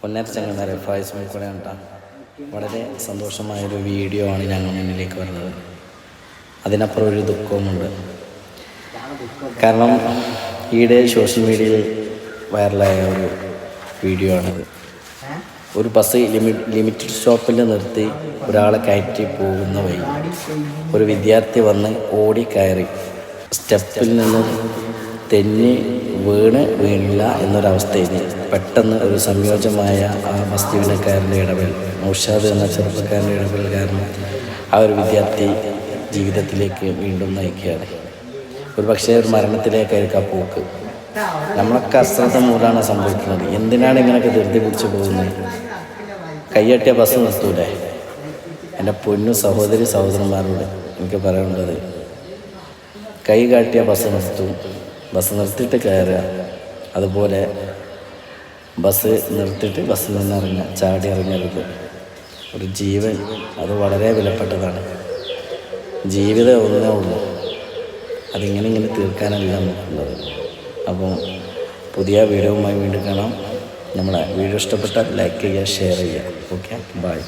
പൊന്നാര ചങ്ങനാരെ ഫായ്സ് കൂടെ കണ്ട വളരെ സന്തോഷമായൊരു വീഡിയോ ആണ് ഞങ്ങൾ മുന്നിലേക്ക് വരുന്നത്. അതിനപ്പുറം ഒരു ദുഃഖവുമുണ്ട്. കാരണം ഈയിടെ സോഷ്യൽ മീഡിയയിൽ വൈറലായ ഒരു വീഡിയോ ആണിത്. ഒരു ബസ് ലിമിറ്റ് ലിമിറ്റഡ് സ്റ്റോപ്പിൽ നിർത്തി ഒരാളെ കയറ്റി പോകുന്ന വഴി ഒരു വിദ്യാർത്ഥി വന്ന് ഓടി കയറി. സ്റ്റെപ്പിൽ നിന്ന് തെന്നി വീണ് വീണില്ല എന്നൊരവസ്ഥയിൽ പെട്ടെന്ന് ഒരു സംയോജമായ ആ ബസ് ജീവനക്കാരന്റെ നൗഷാദ് എന്ന ചെറുപ്പക്കാരന്റെ ഇടപെൽ കാരണം ആ ഒരു വിദ്യാർത്ഥി ജീവിതത്തിലേക്ക് വീണ്ടും നയിക്കുകയാണ്. ഒരു പക്ഷേ ഒരു മരണത്തിലേക്കായിരിക്കും ആ പോക്ക്. നമ്മളൊക്കെ അശ്രദ്ധ മൂലമാണ് സംഭവിക്കുന്നത്. എന്തിനാണ് ഇങ്ങനെയൊക്കെ ധൃതി പിടിച്ച് പോകുന്നത്? കയ്യട്ടിയ ബസ് നിർത്തൂലേ? എന്റെ പൊന്നു സഹോദരി സഹോദരന്മാരോട് എനിക്ക് പറയാനുള്ളത് കൈ കാട്ടിയ ബസ് നിർത്തും. ബസ് നിർത്തിയിട്ട് കയറുക. അതുപോലെ ബസ് നിർത്തിയിട്ട് ബസ്സിൽ നിന്ന് ഇറങ്ങുക. ചാടി ഇറങ്ങരുത്. ഒരു ജീവൻ അത് വളരെ വിലപ്പെട്ടതാണ്. ജീവിതം ഒന്നേ ഉള്ളൂ അതിങ്ങനെ ഇങ്ങനെ തീർക്കാനല്ല നമുക്കുള്ളത്. അപ്പോൾ പുതിയ വീഡിയോവുമായി വീണ്ടും കാണാം. നമ്മളെ വീഡിയോ ഇഷ്ടപ്പെട്ടാൽ ലൈക്ക് ചെയ്യുക ഷെയർ ചെയ്യുക. Okay bye